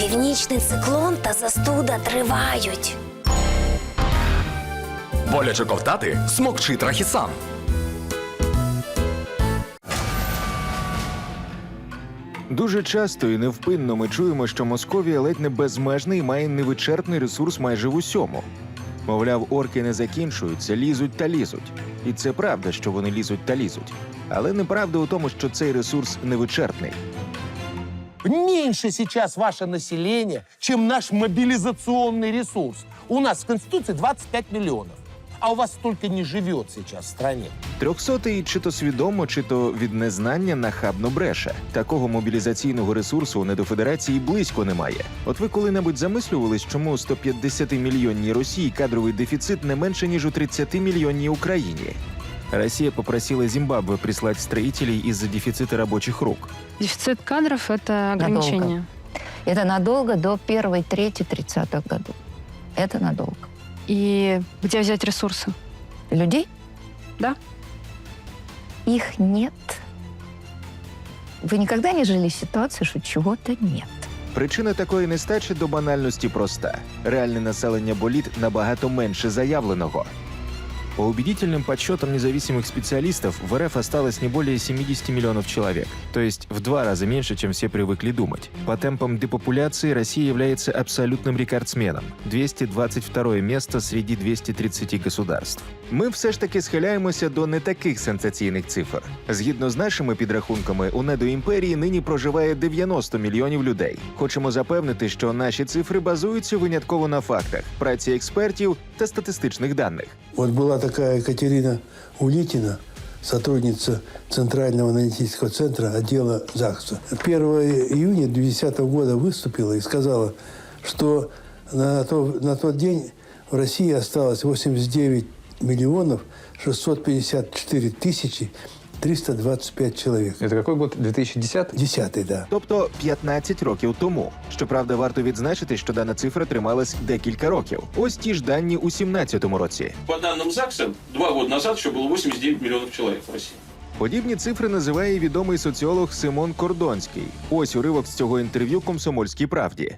Північний циклон та застуда тривають. Боляче ковтати смокчи трахісан. Дуже часто і невпинно ми чуємо, що Московія ледь не безмежний і має невичерпний ресурс майже в усьому. Мовляв, орки не закінчуються, лізуть та лізуть. І це правда, що вони лізуть та лізуть. Але неправда у тому, що цей ресурс невичерпний. Меньше сейчас ваше население, чем наш мобилизационный ресурс. У нас в Конституции 25 миллионов. А у вас столько не живет сейчас в стране. Трьохсотий чи то свідомо, чи то від незнання нахабно бреше. Такого мобілізаційного ресурсу у недофедерації близько немає. От ви коли-небудь замислювались, чому у 150 мільйонній Росії кадровий дефіцит не менше ніж у 30 мільйонній Україні? Россия попросила Зимбабве прислать строителей из-за дефицита рабочих рук. Дефицит кадров – это ограничение. Это надолго до первой трети 30-х годов. Это надолго. И где взять ресурсы? Людей? Да. Их нет. Вы никогда не жили в ситуации, что чего-то нет? Причина такої нестачі до банальності проста: реальне населення боліт набагато менше заявленого. По убедительным подсчетам независимых специалистов, в РФ осталось не более 70 миллионов человек, то есть в два раза меньше, чем все привыкли думать. По темпам депопуляции Россия является абсолютным рекордсменом – 222 место среди 230 государств. Ми все ж таки схиляємося до не таких сенсаційних цифр. Згідно з нашими підрахунками, у недоімперії нині проживає 90 мільйонів людей. Хочемо запевнити, що наші цифри базуються винятково на фактах, праці експертів та статистичних даних. Вот была такая Екатерина Улитина, сотрудница Центрального аналитического центра отдела ЗАГСа. 1 июня 2010 года выступила и сказала, что на, то, на тот день в России осталось 89 миллионов 654 тысячи 325 человек. Это какой год? 2010? Десятый, да. Тобто 15 років тому. Щоправда, варто відзначити, що дана цифра трималась декілька років. Ось ті ж дані у 17-му році. По данным ЗАГСа, два года назад еще было 89 миллионов человек в России. Подібні цифри називає відомий соціолог Симон Кордонський. Ось уривок з цього інтерв'ю «Комсомольській правді».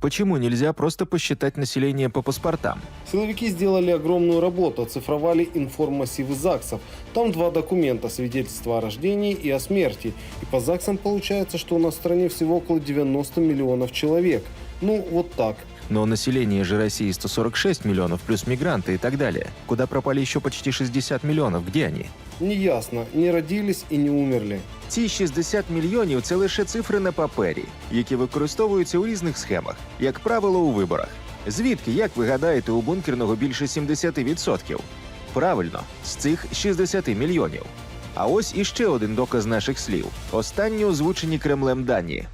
Почему нельзя просто посчитать население по паспортам? Силовики сделали огромную работу, оцифровали информассивы ЗАГСов. Там два документа, свидетельство о рождении и о смерти. И по ЗАГСам получается, что у нас в стране всего около 90 миллионов человек. Ну, вот так. Но население же России 146 миллионов, плюс мигранты и так далее. Куда пропали еще почти 60 миллионов? Где они? Неясно, не родились и не умерли. Ці 60 мільйонів це лише цифри на папері, які використовуються у різних схемах, як правило, у виборах. Звідки, як ви гадаєте, у бункерного більше 70%? Правильно, з цих 60 мільйонів. А ось іще один доказ наших слів: останні озвучені Кремлем дані.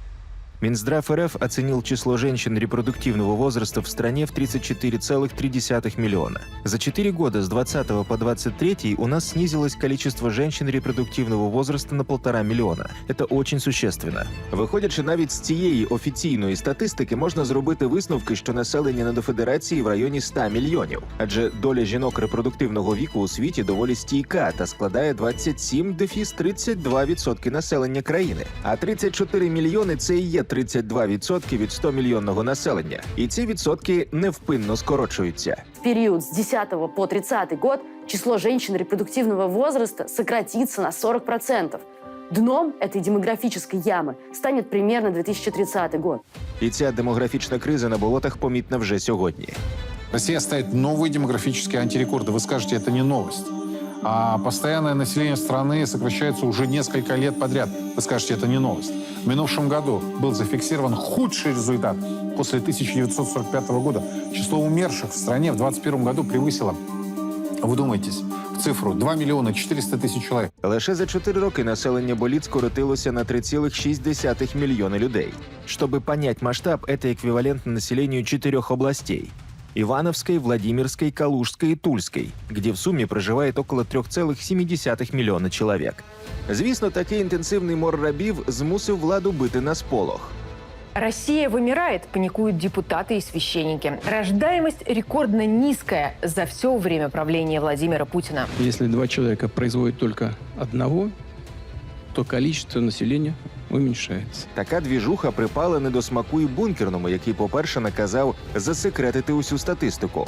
Минздрав РФ оценил число женщин репродуктивного возраста в стране в 34,3 миллиона. За 4 года с 20 по 23 у нас снизилось количество женщин репродуктивного возраста на полтора мільйона. Это очень существенно. Виходячи навіть з цієї офіційної статистики, можна зробити висновки, що населення недофедерації в районі 100 мільйонів, адже доля жінок репродуктивного віку у світі доволі стійка та складає 27 дефіс 32% населення країни. А 34 мільйони це і є 32% від 100 мільйонного населення. І ці відсотки невпинно скорочуються. В период с 10 по 30 год число женщин репродуктивного возраста сократится на 40%. Дном этой демографической ямы станет примерно 2030 год. І ця демографічна криза на болотах помітна вже сьогодні. Россия ставит новые демографические антирекорды. Вы скажете, это не новость. А постоянное население страны сокращается уже несколько лет подряд. Вы скажете, это не новость. В минувшем году был зафиксирован худший результат. После 1945 года число умерших в стране в 2021 году превысило, вы думаетесь, в цифру 2 миллиона 400 тысяч человек. Лише за 4 роки населення боліт скоротилося на 3,6 мільйона людей. Чтобы понять масштаб, это эквивалентно населению четырех областей. Ивановской, Владимирской, Калужской и Тульской, где в сумме проживает около 3,7 мільйона чоловік. Звісно, такий інтенсивний мор рабів змусив владу бити на сполох. Россия вымирает, паникуют депутаты и священники. Рождаемость рекордно низкая за все время правления Владимира Путина. Если два человека производят только одного, то количество населения уменьшается. Така двіжуха припала не до смаку і бункерному, який, по-перше, наказав засекретити усю статистику.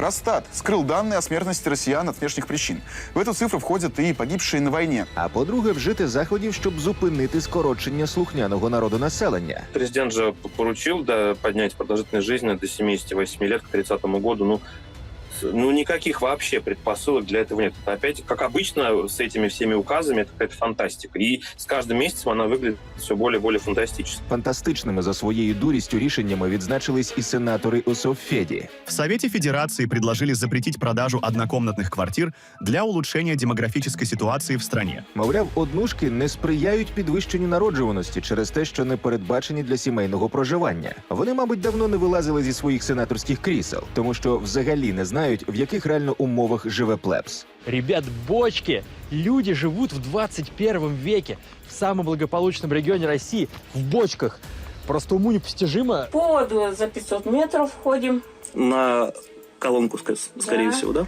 Росстат скрыл данные о смертности россиян от внешних причин. В эту цифру входят и погибшие на войне. А по-друге, вжити заходів, щоб зупинити скорочення слухняного народу населення. Президент же поручил да, поднять продолжительность жизни до 78 лет к 30 году. Ну, с- ну, никаких вообще предпосылок для этого нет. Это опять, как обычно, с этими всеми указами, это какая-то фантастика. И с каждым месяцем она выглядит все более и более фантастически. Фантастичними за своєю дурістю рішеннями відзначились і сенатори у Совфеді. В Совете Федерации предложили запретить продажу однокомнатных квартир для улучшения демографической ситуации в стране. Мовляв, однушки не сприяють підвищенню народжуваності через те, що не передбачені для сімейного проживання. Вони, мабуть, давно не вилазили зі своїх сенаторських крісел, тому що взагалі не знають, в яких реально умовах живе плебс. Ребят, бочки! Люди живут в 21 веке в самом благополучном регионе России в бочках. Просто уму непостижимо. По воду за 500 метров ходим. На колонку, скорее Да. всего, да?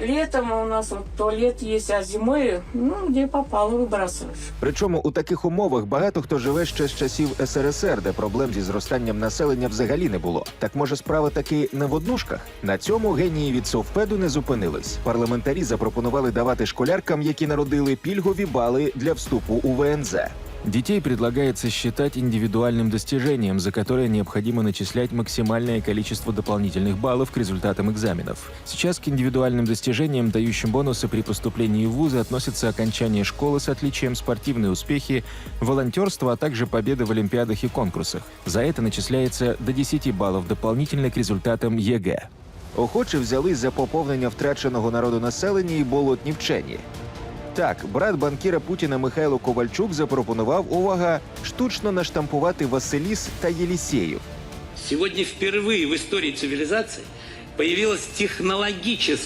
Летом у нас вот туалет есть, а зимой, ну, где попало, выбрасываешь. Причому у таких умовах багато хто живе ще з часів СРСР, де проблем зі зростанням населення взагалі не було. Так може справа таки не в однушках? На цьому генії від Совпеду не зупинились. Парламентарі запропонували давати школяркам, які народили пільгові бали для вступу у ВНЗ. Детей предлагается считать индивидуальным достижением, за которое необходимо начислять максимальное количество дополнительных баллов к результатам экзаменов. Сейчас к индивидуальным достижениям, дающим бонусы при поступлении в вузы, относятся окончание школы с отличием, спортивные успехи, волонтерство, а также победы в олимпиадах и конкурсах. За это начисляется до 10 баллов дополнительно к результатам ЕГЭ. Охоче взялись за поповнення втраченого народу населення і болотні вчені. Так, брат банкіра Путіна Михайло Ковальчук запропонував увага штучно наштампувати Василіс та Єлісєїв. Сьогодні впервые в історії цивілізації появилась технологічна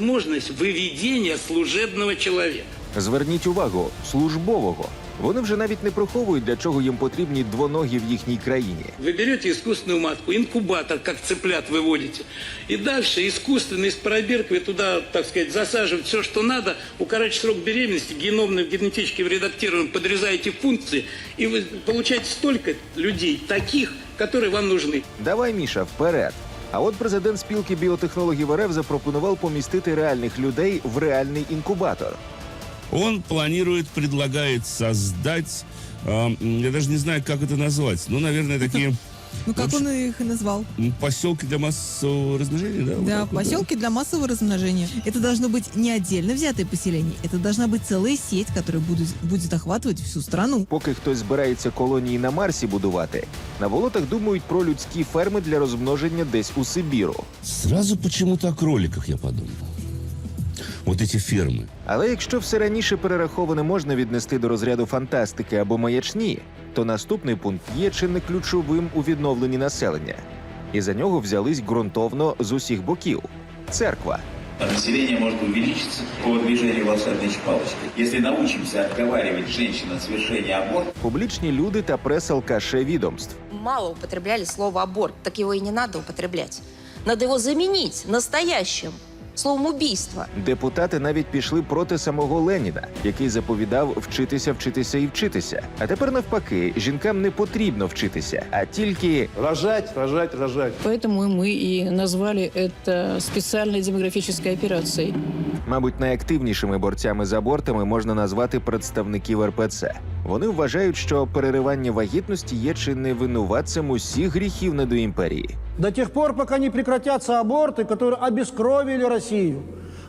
можливість виведення служебного чоловіка. Зверніть увагу, службового. Вони вже навіть не приховують, для чого їм потрібні двоногі в їхній країні. Вы берете искусственную матку, инкубатор, как цыплят выводите, и дальше искусственно из пробирки вы туда, так сказать, засаживаете все, что надо, укорачиваете срок беременности, геномно, генетически редактируем, подрезаете функции, и вы получаете столько людей, таких, которые вам нужны. Давай, Міша, вперед. А от президент спілки біотехнологів РФ запропонував помістити реальних людей в реальний інкубатор. Он планирует, предлагает создать, э, я даже не знаю, как это назвать, ну, наверное, такие Ну, как он их и назвал? поселки для массового размножения, да? Вот так вот, да? для массового размножения. Это должно быть не отдельно взятое поселение, это должна быть целая сеть, которая будет, будет охватывать всю страну. Поки хтось збирається колонії на Марсі будувати, на болотах думають про людські ферми для розмноження десь у Сибіру. Сразу почему-то о кроликах я подумал. Вот эти фермы. Але якщо все раніше перераховане можна віднести до розряду фантастики або маячні, то наступний пункт є чи не ключовим у відновленні населення. І за нього взялись ґрунтовно з усіх боків. Церква. Население может увеличиться по движению волшебной палочки. Если научимся отговаривать женщин от совершения аборта, Публічні люди та прес-алкаше відомств. Мало употребляли слово аборт, так его и не надо употреблять. Надо его заменить настоящим словом убийство. Депутати навіть пішли проти самого Леніна, який заповідав вчитися, вчитися і вчитися. А тепер навпаки, жінкам не потрібно вчитися, а тільки Рожать, рожать, рожать. Поэтому мы и назвали это специальной демографической операцией. Мабуть, найактивнішими борцями з абортами можна назвати представників РПЦ. Вони вважають, що переривання вагітності є чи не винуватцем усіх гріхів недоімперії. До тех пор, пока не прекратятся аборты, которые обескровили Россию.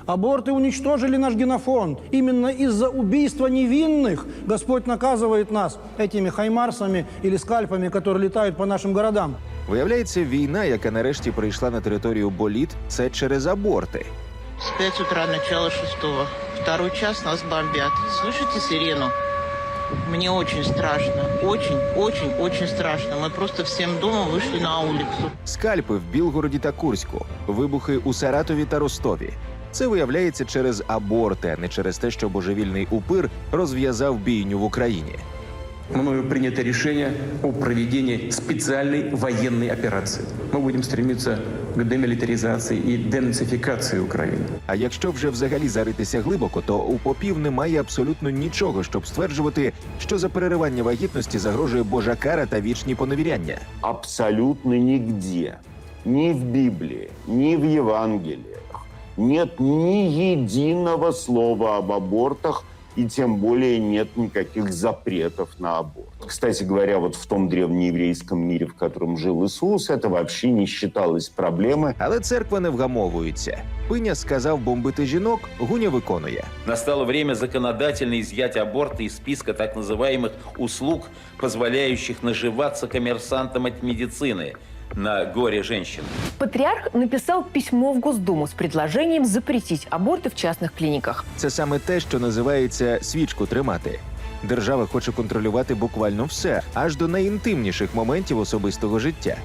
Аборты уничтожили наш генофонд. Именно из-за убийства невинных Господь наказывает нас этими хаймарсами или скальпами, которые летают по нашим городам. Виявляється, війна, яка нарешті прийшла на територію боліт, це через аборти. С 5 утра, начало шестого. Второй час нас бомбят. Слышите сирену? Мне очень страшно. Очень, очень, очень страшно. Мы просто всем домом вышли на улицу. Скальпи в Білгороді та Курську, вибухи у Саратові та Ростові. Це виявляється через аборти, а не через те, що божевільний упир розв'язав бійню в Україні. Мною принято решение о проведении специальной военной операции. Мы будем стремиться к демилитаризации и денацификации Украины. А якщо вже взагалі заритися глибоко, то у попів немає абсолютно нічого, щоб стверджувати, що за переривання вагітності загрожує божа кара та вічні поневіряння. Абсолютно нигде, ни в Библии, ни в Евангелиях нет ни единого слова об абортах, и тем более нет никаких запретов на аборт. Кстати говоря, вот в том древнееврейском мире, в котором жил Иисус, это вообще не считалось проблемой. Але церква не вгамовується. Пиня сказав бомбити жінок, гуня виконує. Настало время законодательно изъять аборты из списка так называемых услуг, позволяющих наживаться коммерсантам от медицины на горе женщин. Патриарх написал письмо в Госдуму с предложением запретить аборты в частных клиниках. Це саме те, що називається свічку тримати. Держава хоче контролювати буквально все, аж до найінтимніших моментів особистого життя.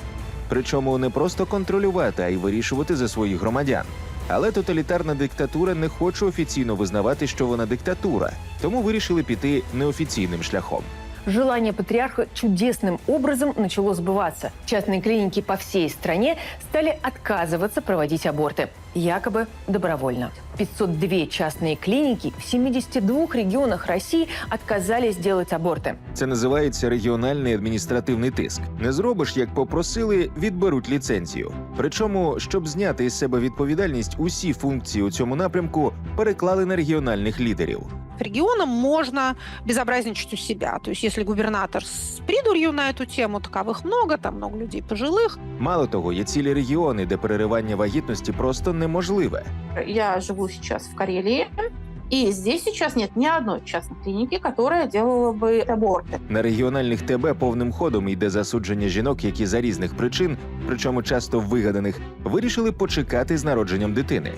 Причому не просто контролювати, а й вирішувати за своїх громадян. Але тоталітарна диктатура не хоче офіційно визнавати, що вона диктатура, тому вирішили піти неофіційним шляхом Желание патриарха чудесным образом начало сбываться. Частные клиники по всей стране стали отказываться проводить аборты. Якобы добровольно. 502 частные клиники в 72 регионах России отказались делать аборты. Це називається регіональний адміністративний тиск. Не зробиш, як попросили, відберуть ліцензію. Причому, щоб зняти із себе відповідальність, усі функції у цьому напрямку переклали на регіональних лідерів. регионам можно безобразничать у себя. То есть если губернатор с придурью на эту тему, таковых много, там много людей пожилых. Мало того, є цілі регіони, де переривання вагітності просто неможливе. Я живу сейчас в Карелии, и здесь сейчас нет ни одной частной клиники, которая делала бы аборты. На регіональних ТБ повним ходом йде засудження жінок, які за різних причин, причому часто вигаданих, вирішили почекати з народженням дитини.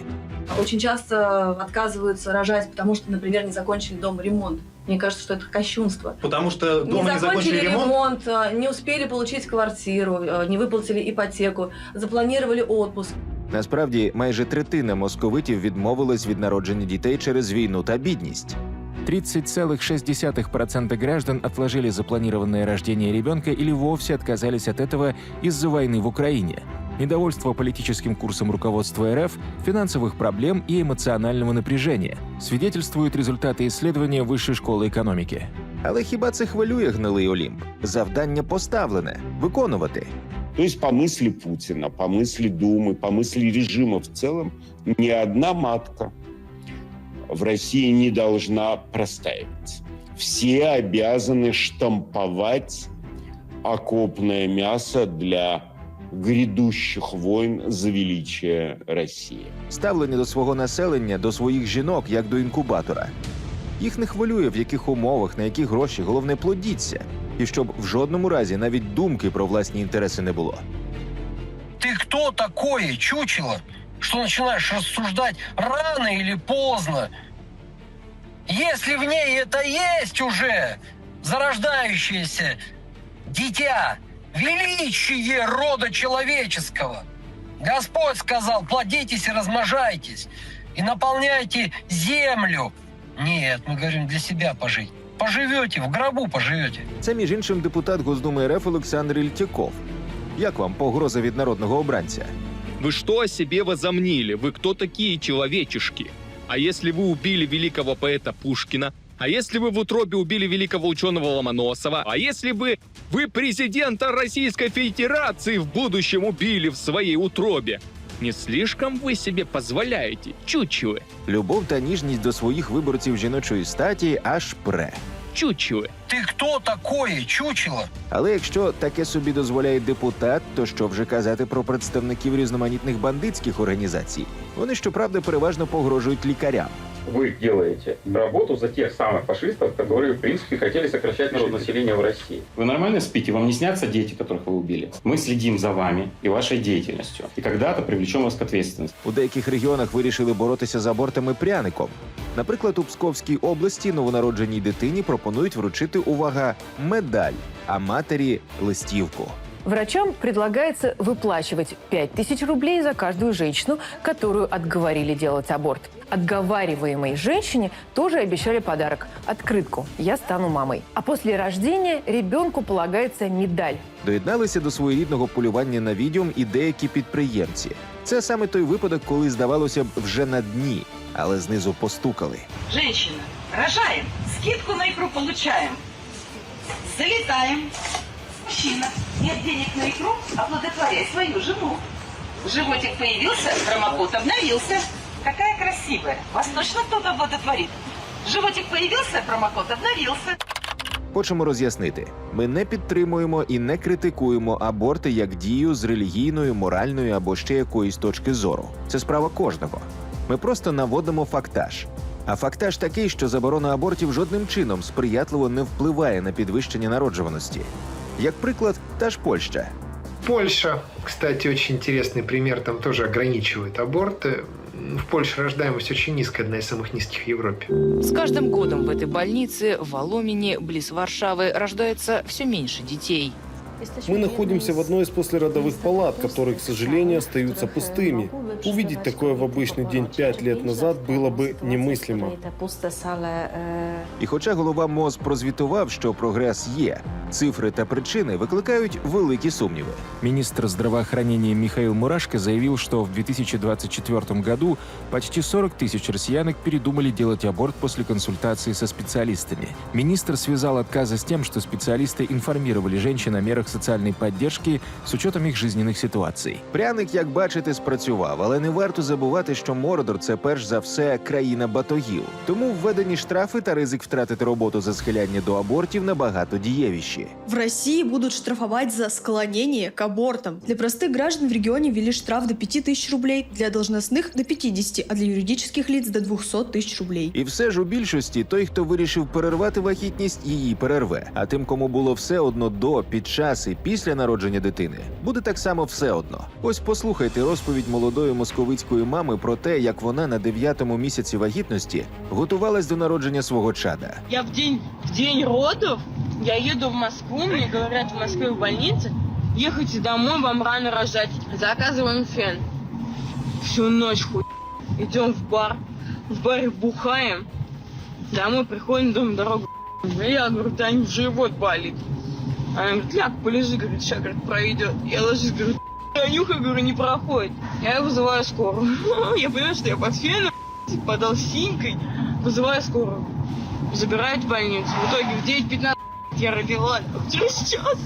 Очень часто отказываются рожать, потому что, например, не закончили дома ремонт. Мне кажется, что это кощунство. Потому что дома не не закончили закончили ремонт? ремонт, а, не успели получить квартиру, а, не выплатили ипотеку, запланировали отпуск. Насправді, майже третина московитів відмовилась від народження дітей через війну та бідність. 30,6% граждан отложили запланированное рождение ребенка или вовсе отказались от этого из-за войны в Украине. Недовольство политическим курсом руководства РФ, финансовых проблем и эмоционального напряжения свидетельствуют результаты исследования Высшей школы экономики. Але хіба це хвилює гнилий Олімп? Завдання поставлене виконувати. То есть по мысли Путина, по мысли Думы, по мысли режима в целом, ни одна матка в России не должна простаивать. Все обязаны штамповать окопное мясо для грядущих войн за величие России. Ставлення до свого населення, до своїх жінок, як до інкубатора. Їх не хвилює, в яких умовах, на які гроші, головне плодіться. І щоб в жодному разі навіть думки про власні інтереси не було. Ты кто такое, чучело, что начинаешь рассуждать рано или поздно? Если в ней это есть уже, зарождающееся дитя, величие рода человеческого. Господь сказал, плодитесь и размножайтесь, и наполняйте землю. Нет, мы говорим для себя пожить. Поживете, в гробу поживете. Це між іншим депутат Госдуми РФ Олександр Ільтяков. Як вам погроза від народного обранця? Вы что о себе возомнили? Вы кто такие человечешки? А если вы убили великого поэта Пушкина? А если вы в утробе убили великого ученого Ломоносова? А если бы вы президента Российской Федерации в будущем убили в своей утробе? Не слишком вы себе позволяете, чучелы? Любов та ніжність до своїх виборців жіночої статі аж пре. Чучелы. Ты кто такое, чучело? Але якщо таке собі дозволяє депутат, то що вже казати про представників різноманітних бандитських організацій? Вони щоправда переважно погрожують лікарям. Вы делаете работу за тех самых фашистов, которые, в принципе, хотели сокращать народонаселение в России. Вы нормально спите? Вам не снятся дети, которых вы убили? Мы следим за вами и вашей деятельностью. И когда-то привлечем вас к ответственности. У деяких регіонах вирішили боротися з абортами пряником. Наприклад, у Псковській області новонародженій дитині пропонують вручити увага медаль, а матері листівку. Врачам предлагается выплачивать 5000 рублей за каждую женщину, которую отговорили делать аборт. Отговариваемой женщине тоже обещали подарок – открытку «Я стану мамой». А после рождения ребенку полагается медаль. Доєдналися до своєрідного полювання на відьом і деякі підприємці. Це саме той випадок, коли здавалося б вже на дні, але знизу постукали. Женщина, рожаем, скидку на икру получаем. Залетаем. Мужчина, нет денег на икру, оплодотворяй свою жену. Животик появился, промокод обновился. Какая красивая. Вас точно кто-то оплодотворит? Животик появился, промокод обновился. Хочемо роз'яснити: ми не підтримуємо і не критикуємо аборти як дію з релігійної, моральної або ще якоїсь точки зору. Це справа кожного. Ми просто наводимо фактаж. А фактаж такий, що заборона абортів жодним чином сприятливо не впливає на підвищення народжуваності. Як приклад, та ж Польща. Польша, кстати, очень интересный пример, там тоже ограничивают аборты. В Польше рождаемость очень низкая, одна из самых низких в Европе. С каждым годом в этой больнице в Воломине, близ Варшавы, рождается все меньше детей. Мы находимся в одной из послеродовых палат, которые, к сожалению, остаются пустыми. Увидеть такое в обычный день пять лет назад было бы немыслимо. І хоча голова МОЗ прозвітував, що прогрес є, цифри та причини викликають великі сумніви. Министр здравоохранения Михаил Мурашко заявил, что в 2024 году почти 40 тысяч россиянок передумали делать аборт после консультации со специалистами. Министр связал отказы с тем, что специалисты информировали женщин о мерах социальной поддержки с учетом их жизненных ситуаций. Пряник, як бачите, спрацював, але не варто забувати, що Мордор це перш за все країна батогів. Тому введені штрафи та ризик втратити роботу за схиляння до абортів набагато дієвіші. В России будут штрафовать за склонение к абортам. Для простых граждан в регионе ввели штраф до 5000 рублей, для должностных до 50, а для юридических лиц до 200 тысяч рублей. І все ж у більшості той, хто вирішив перервати вагітність, її перерве. А тим, кому було все одно до, під час і після народження дитини, буде так само все одно. Ось послухайте розповідь молодої московицької мами про те, як вона на дев'ятому місяці вагітності готувалась до народження свого чада. Я в день, в день родов, я еду в Москву, мне говорят в Москве в больнице, ехайте домой, вам рано рожать. Заказываем фен. Всю ночь хуй. Идем в бар, в баре бухаем, домой приходим, думаем, дорогу. Я говорю, Тань, живот болит. Она говорит, ляг, полежи, говорит, сейчас, говорит, пройдет. Я ложусь, говорю, Танюха, говорю, не проходит. Я вызываю скорую. Я понимаю, что я под феном, подал синькой, вызываю скорую. Забирают в больницу. В итоге в 9.15 я родила через час.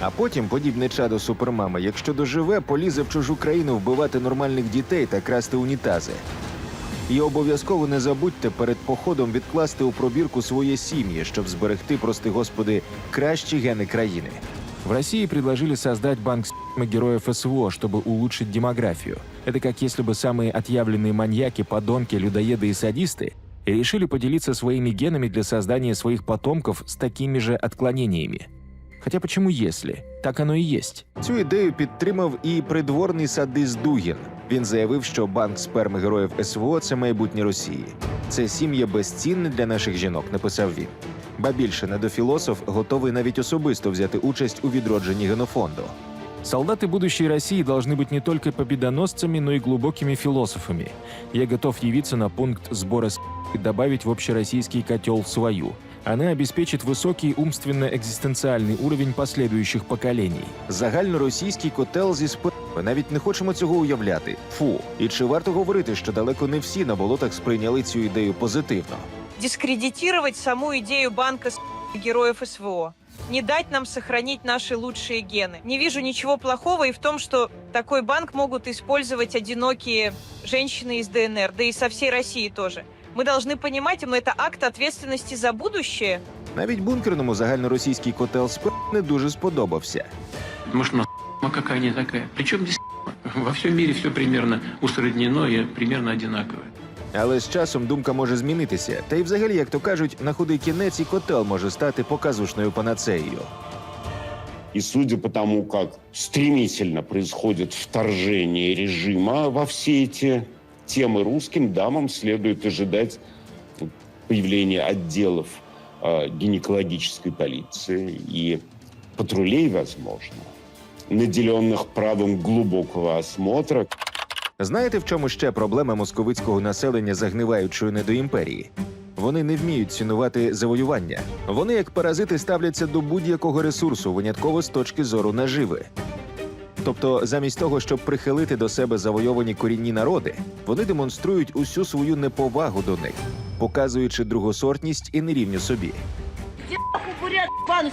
А потім подібне чадо супермами, якщо доживе, полізе в чужу країну вбивати нормальних дітей та красти унітази. І обов'язково не забудьте перед походом відкласти у пробірку своє сім'ї, щоб зберегти, прости господи, кращі гени країни. В России предложили создать банк спермы героев СВО, чтобы улучшить демографию. Это как если бы самые отъявленные маньяки, подонки, людоеды и садисты решили поделиться своими генами для создания своих потомков с такими же отклонениями. Хотя почему если? Так оно и есть. Цю ідею підтримав і придворний садист Дугін. Він заявив, що банк сперми героїв СВО це майбутнє Росії. Це сім'я безцінне для наших жінок, написав він. Ба більше недофілософ готовий навіть особисто взяти участь у відродженні генофонду. Солдаты будущей России должны быть не только победоносцами, но и глубокими философами. Я готов явиться на пункт сбора с и добавить в общероссийский котел свою. Она обеспечит высокий умственно-экзистенциальный уровень последующих поколений. Загальноросійський котел зі сперми. Навіть не хочемо цього уявляти. Фу. І чи варто говорити, що далеко не всі на болотах сприйняли цю ідею позитивно? дискредитировать саму идею банка с- героев СВО. Не дать нам сохранить наши лучшие гены. Не вижу ничего плохого и в том, что такой банк могут использовать одинокие женщины из ДНР, да и со всей России тоже. Мы должны понимать, но это акт ответственности за будущее. Навіть бункерному загальноросійський котел сперми не дуже сподобався. Может, у нас какая не такая. Причем здесь во всем мире все примерно усреднено и примерно одинаковое. Але з часом думка може змінитися. Та й взагалі, як то кажуть, на худий кінець і котел може стати показушною панацеєю. И судя по тому, как стремительно происходит вторжение режима во все эти темы, русским дамам следует ожидать появления отделов э, гинекологической полиции и патрулей, возможно. наделенных правом глубокого осмотра, Знаєте, в чому ще проблема московицького населення загниваючої недоімперії? Вони не вміють цінувати завоювання. Вони, як паразити, ставляться до будь-якого ресурсу, винятково з точки зору наживи. Тобто, замість того, щоб прихилити до себе завойовані корінні народи, вони демонструють усю свою неповагу до них, показуючи другосортність і нерівню собі. Бурят, пан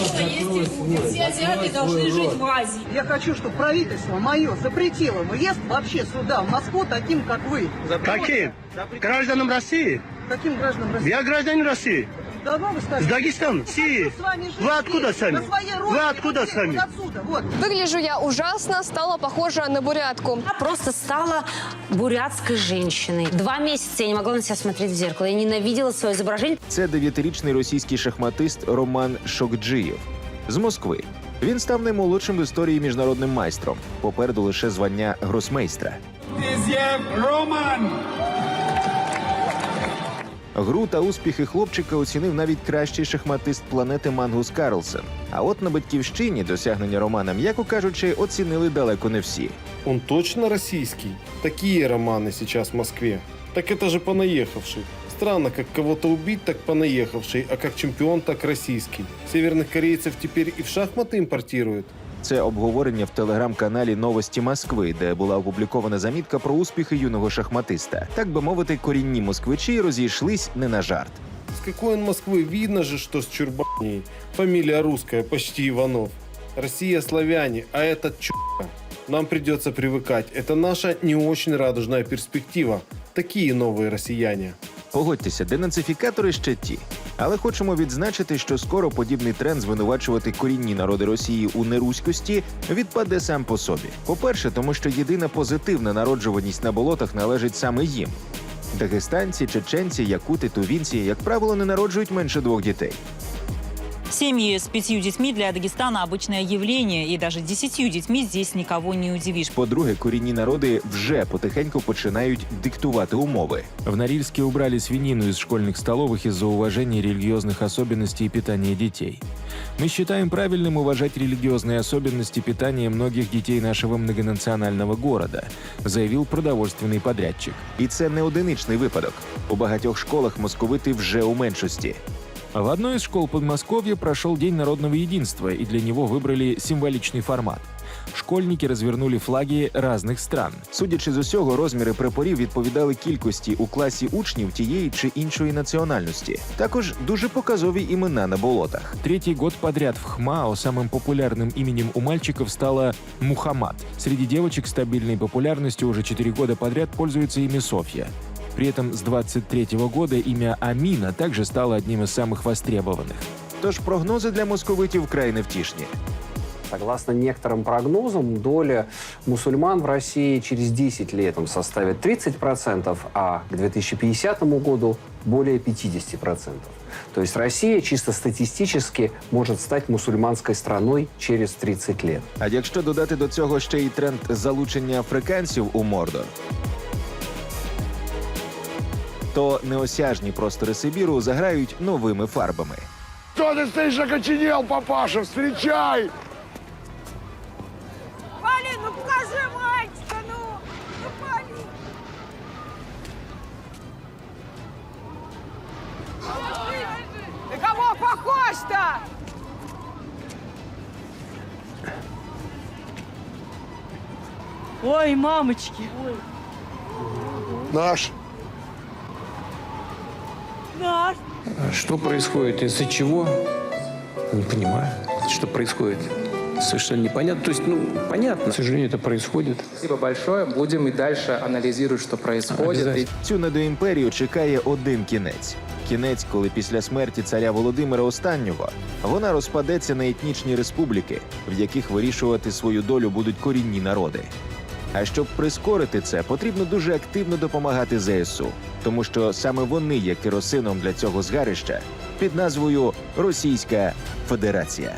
с нашей России, Все азиаты должны жить в Азии. Я хочу, чтобы правительство мое запретило въезд вообще сюда, в Москву, таким, как вы. Каким? Гражданам России? Каким гражданам России? Я гражданин России. Давно вы скажете? С Дагестана, Сирии. с вами жить. Вы откуда сами? На своей родине. Вы откуда Вот сами? отсюда, вот. Выгляжу я ужасно, стала похожа на бурятку. Я просто стала бурятской женщиной. Два месяца я не могла на себя смотреть в зеркало. Я ненавидела свое изображение. Це дев'ятирічний російський шахматист Роман Шокджиєв з Москви. Він став наймолодшим в історії міжнародним майстром. Попереду лише звання гросмейстра. Роман! Гру та успіхи хлопчика оцінив навіть кращий шахматист планети Мангус Карлсен. А от на батьківщині досягнення Романа, м'яко кажучи, оцінили далеко не всі. Он точно российский? Такие романы сейчас в Москве. Так это же понаехавший. Странно, как кого-то убить, так понаехавший, а как чемпион, так российский. Северных корейцев теперь и в шахматы импортируют. Це обговорення в телеграм-каналі Новості Москви, де була опублікована замітка про успіхи юного шахматиста. Так би мовити, корінні москвичі розійшлись не на жарт. С какой он Москвы? Видно же, что с Чурбаней. Фамилия русская, почти Иванов. Россия славяне, а этот чурка. Нам придется привыкать. Это наша не очень радужная перспектива. Такие новые россияне. Погодьтеся, денацифікатори ще ті. Але хочемо відзначити, що скоро подібний тренд звинувачувати корінні народи Росії у неруськості відпаде сам по собі. По-перше, тому що єдина позитивна народжуваність на болотах належить саме їм. Дагестанці, чеченці, якути, тувінці, як правило, не народжують менше двох дітей. Семьи с пятью детьми для Дагестана обычное явление, и даже десятью детьми здесь никого не удивишь. По-друге, корінні народи вже потихеньку починають диктувати умови. В Норильске убрали свинину из школьных столовых из-за уважения религиозных особенностей питания детей. Мы считаем правильным уважать религиозные особенности питания многих детей нашего многонационального города, заявил продовольственный подрядчик. І це не одиничний випадок. У багатьох школах московити вже у меншості. В одной из школ Подмосковья прошел День народного единства, и для него выбрали символичный формат. Школьники развернули флаги разных стран. Судячи з усього, розміри прапорів відповідали кількості у класі учнів тієї чи іншої національності. Також дуже показові імена на болотах. Третий год подряд в ХМАО самым популярным именем у мальчиков стало Мухаммад. Среди девочек стабильной популярностью уже 4 года подряд пользуется имя Софья. При этом с 23 года имя Амина также стало одним из самых востребованных. Тож прогнози для московитів вкрай невтішні. Согласно некоторым прогнозам, доля мусульман в России через 10 лет там, составит 30%, а к 2050 году более 50%. То есть Россия чисто статистически может стать мусульманской страной через 30 лет. А якщо додати до цього ще й тренд залучення африканців у Мордор, то неосяжні простори Сибіру заграють новими фарбами. Что ты стоишь, окоченел, папаша? Встречай! Полин, ну покажи мальчика, ну! Ну, Полин! Ты кого похож-то? Ой, мамочки. Наш. Что происходит? Из-за чего? Не понимаю. Что происходит? Совершенно непонятно. То есть, ну, понятно. К сожалению, это происходит. Спасибо большое. Будем и дальше анализировать, что происходит. Цю недоімперію чекає один кінець. Кінець, коли після смерті царя Володимира Останнього вона розпадеться на етнічні республіки, в яких вирішувати свою долю будуть корінні народи. А щоб прискорити це, потрібно дуже активно допомагати ЗСУ, тому що саме вони є керосином для цього згарища під назвою Російська Федерація.